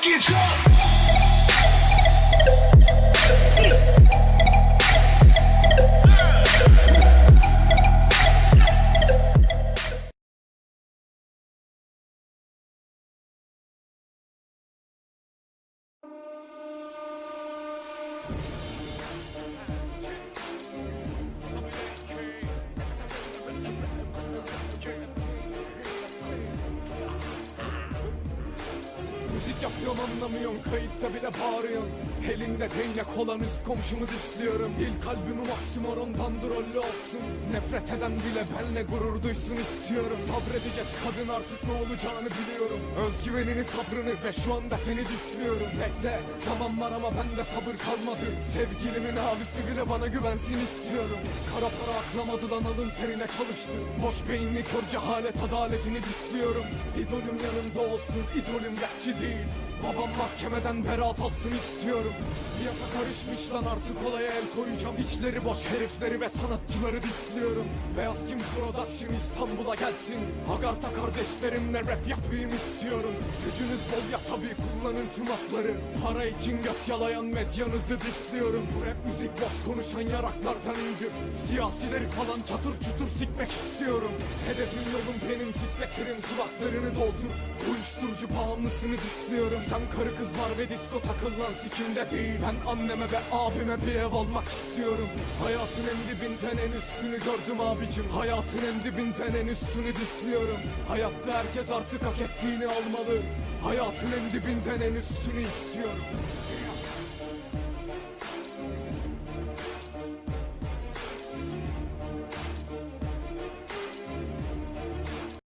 fucking drunk. you Müzik yapıyorum anlamıyorsun kayıtta bile bağırıyorsun Elinde değnek olan üst komşumu disliyorum İlk albümüm oksimoron bandrollü olsun. Nefret eden bile benle gurur duysun istiyorum. Sabredeceğiz kadın artık ne olacağını biliyorum. Özgüvenini sabrını ve şu anda seni disliyorum Bekle zaman var ama bende sabır kalmadı. Sevgilimin abisi bile bana güvensin istiyorum. Kara para aklamadı lan alın terine çalıştı. Boş beyinli kör cehalet adaletini disliyorum İdolüm yanımda olsun idolüm rapçi değil Babam mahkemeden beraat alsın istiyorum. Piyasa karışmış lan artık olaya el koyacağım. İçleri boş herifleri ve sanatçıları disliyorum. Beyaz Kim Production İstanbul'a gelsin. Hagarta kardeşlerimle rap yapayım istiyorum. Gücünüz bol ya tabi kullanın tüm hakları. Para için göt yalayan medyanızı disliyorum. Bu rap müzik boş konuşan yaraklardan indir. Siyasileri falan çatır çutur sikmek istiyorum. Hedefim yolum benim titretirim kulaklarını doldur. Uyuşturucu bağımlısını disliyorum Sen karı kız bar ve disco takıl lan sikimde değil. Ben anneme ve abime bir ev almak istiyorum. Hayatın en dibinden en üstünü gördüm abicim. Hayatın en dibinden en üstünü disliyorum. Hayatta herkes artık hak ettiğini almalı. Hayatın en dibinden en üstünü istiyorum